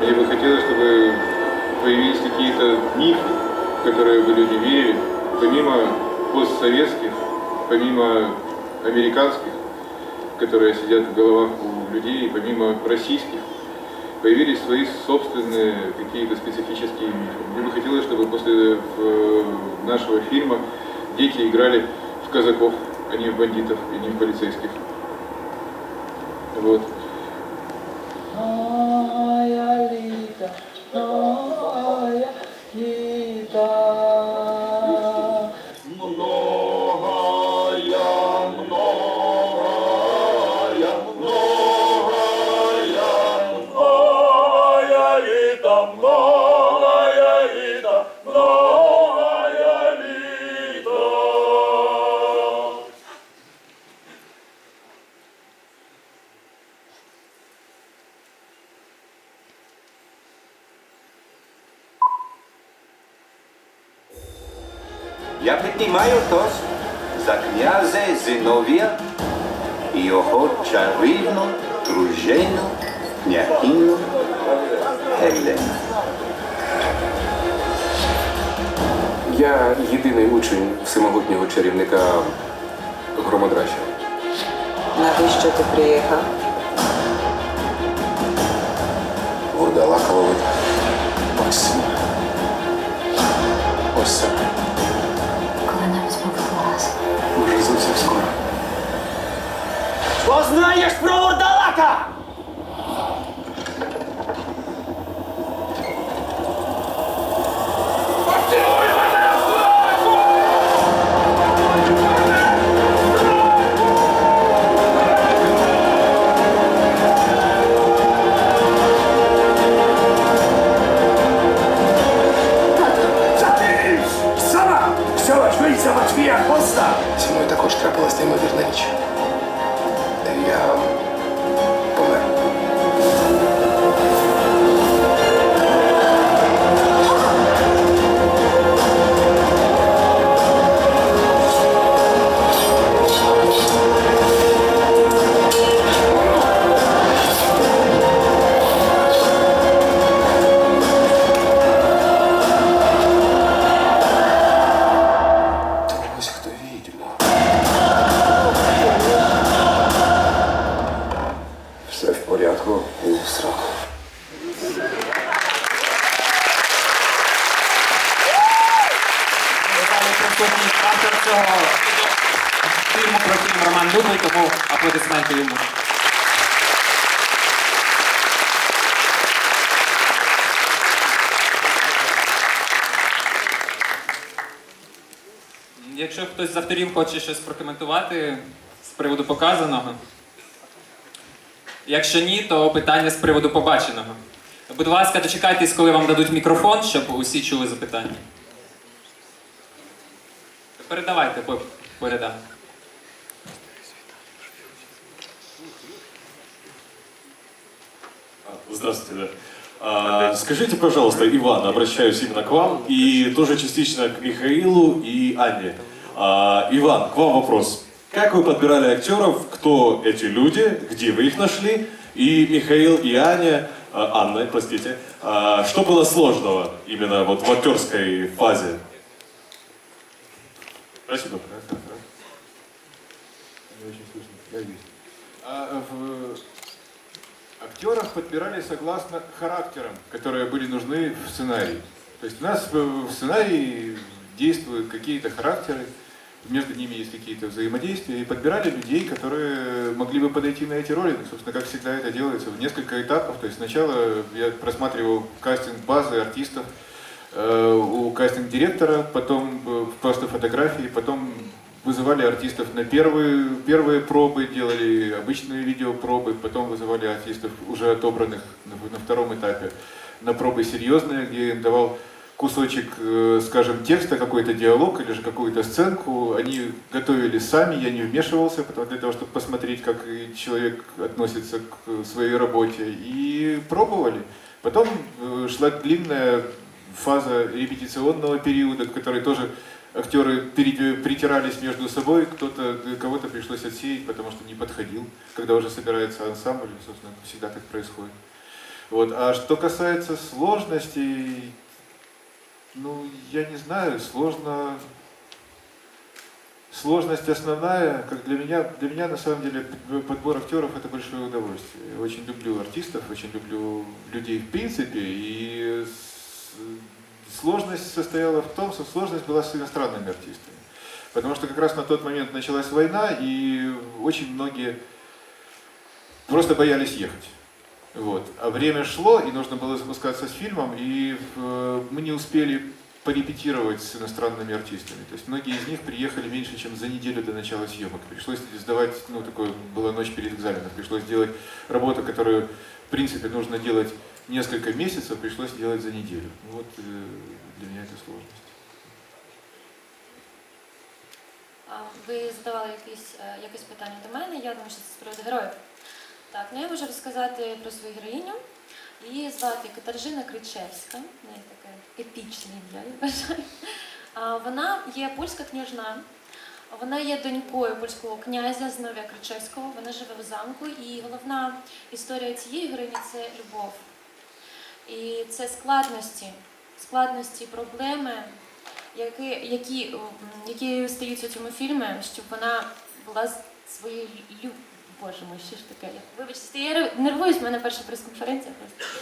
Мне бы хотелось, чтобы появились какие-то мифы, в которые бы люди верили, помимо постсоветских, помимо американских, которые сидят в головах у людей, помимо российских, появились свои собственные какие-то специфические мифы. Мне бы хотелось, чтобы после э, нашего фильма дети играли в казаков, а не в бандитов и не в полицейских. Вот. Я піднімаю тост за князя Зиновія і його чарівну дружину княгиню Гелену. Я єдиний учень всемогутнього чарівника Громодрача. Навіщо ти приїхав? Вурдалака ловити. Максим. There's. Присутній автор цього фільму про фільм Роман Дубий, тому аплодисменти йому. Якщо хтось з авторів хоче щось прокоментувати з приводу показаного. Якщо ні, то питання з приводу побаченого. Будь ласка, дочекайтесь, коли вам дадуть мікрофон, щоб усі чули запитання. Передавайте, передам. Здравствуйте, да. А, скажите, пожалуйста, Иван, обращаюсь именно к вам и тоже частично к Михаилу и Анне. А, Иван, к вам вопрос. Как вы подбирали актеров, кто эти люди, где вы их нашли? И Михаил и Аня, а, Анна, простите, а, что было сложного именно вот в актерской фазе? Спасибо. А в актерах подбирали согласно характерам, которые были нужны в сценарии. То есть у нас в сценарии действуют какие-то характеры, между ними есть какие-то взаимодействия, и подбирали людей, которые могли бы подойти на эти роли. Ну, собственно, как всегда это делается в несколько этапов. То есть сначала я просматривал кастинг базы артистов, э, у кастинг-директора, потом э, просто фотографии, потом вызывали артистов на первые, первые пробы, делали обычные видеопробы, потом вызывали артистов уже отобранных на, втором этапе на пробы серьезные, где им давал кусочек, э, скажем, текста, какой-то диалог или же какую-то сценку. Они готовили сами, я не вмешивался, потому, для того, чтобы посмотреть, как человек относится к своей работе. И пробовали. Потом э, шла длинная фаза репетиционного периода, в которой тоже актеры притирались между собой, кто-то, кого-то пришлось отсеять, потому что не подходил, когда уже собирается ансамбль, собственно, всегда так происходит. Вот. А что касается сложностей, ну, я не знаю, сложно... Сложность основная, как для меня, для меня на самом деле подбор актеров это большое удовольствие. Я очень люблю артистов, очень люблю людей в принципе, и сложность состояла в том, что сложность была с иностранными артистами. Потому что как раз на тот момент началась война, и очень многие просто боялись ехать. Вот. А время шло, и нужно было запускаться с фильмом, и э, мы не успели порепетировать с иностранными артистами. То есть многие из них приехали меньше, чем за неделю до начала съемок. Пришлось сдавать, ну, такое, была ночь перед экзаменом, пришлось делать работу, которую, в принципе, нужно делать несколько месяцев, пришлось делать за неделю. Вот э, для меня это сложность. Ви задавали якісь, е, якесь питання до мене, я думаю, що це з приводу героїв. Так, ну я можу розказати про свою героїню. Її звати Катаржина Кричевська, в неї таке епічне ім'я, я вважаю. Вона є польська княжна, вона є донькою польського князя Зиновія Кричевського, вона живе в замку, і головна історія цієї героїні це любов. І це складності, складності, проблеми, які, які, які стаються у цьому фільмі, щоб вона була своєю. Боже мой, що ж таке? Вибачте, я нервуюсь, в мене перша прес-конференція просто.